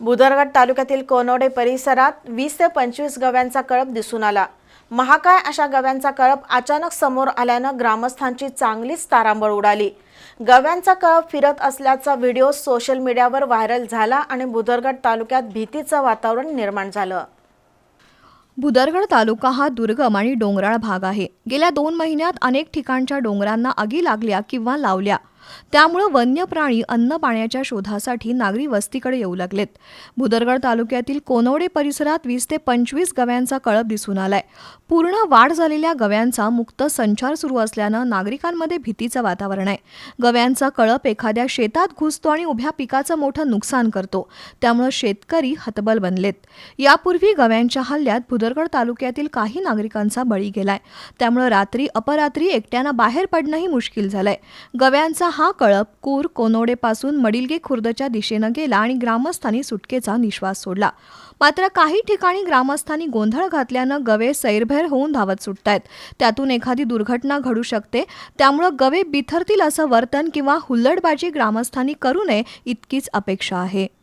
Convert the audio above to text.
बुदरगड तालुक्यातील कोनोडे परिसरात वीस ते पंचवीस गव्यांचा कळप दिसून आला. महाकाय अशा गव्यांचा कळप अचानक समोर आल्यानं ग्रामस्थांची चांगलीच तारांबळ उडाली. गव्यांचा कळप फिरत असल्याचा व्हिडिओ सोशल मीडियावर व्हायरल झाला आणि बुदरगड तालुक्यात भीतीचं वातावरण निर्माण झालं. भुदरगड तालुका हा दुर्गम आणि डोंगराळ भाग आहे. गेल्या दोन महिन्यात अनेक ठिकाणच्या डोंगरांना आगी लागल्या किंवा लावल्या. त्यामुळं वन्य प्राणी अन्न पाण्याच्या शोधासाठी नागरी वस्तीकडे येऊ लागलेत. भुदरगड तालुक्यातील कोनवडे परिसरात वीस ते पंचवीस गव्यांचा कळप दिसून आलाय. पूर्ण वाढ झालेल्या गव्यांचा मुक्त संचार सुरू असल्यानं नागरिकांमध्ये भीतीचं वातावरण आहे. गव्यांचा कळप एखाद्या शेतात घुसतो आणि उभ्या पिकाचं मोठं नुकसान करतो. त्यामुळं शेतकरी हतबल बनलेत. यापूर्वी गव्यांच्या हल्ल्यात भुदरगड तालुक्यातील काही नागरिकांचा बळी गेलाय. त्यामुळं रात्री अपरात्री एकट्यानं बाहेर पडणंही मुश्किल झालंय. गव्यांचा हा कळप कूर कोनोडेपासून मडिलगे खुर्दच्या दिशेनं गेला आणि ग्रामस्थांनी सुटकेचा निश्वास सोडला. मात्र काही ठिकाणी ग्रामस्थांनी गोंधळ घातल्यानं गवे सैरभैर होऊन धावत सुटतायत. त्यातून एखादी दुर्घटना घडू शकते. त्यामुळं गवे बिथरतील असं वर्तन किंवा हुल्लडबाजी ग्रामस्थांनी करू नये इतकीच अपेक्षा आहे.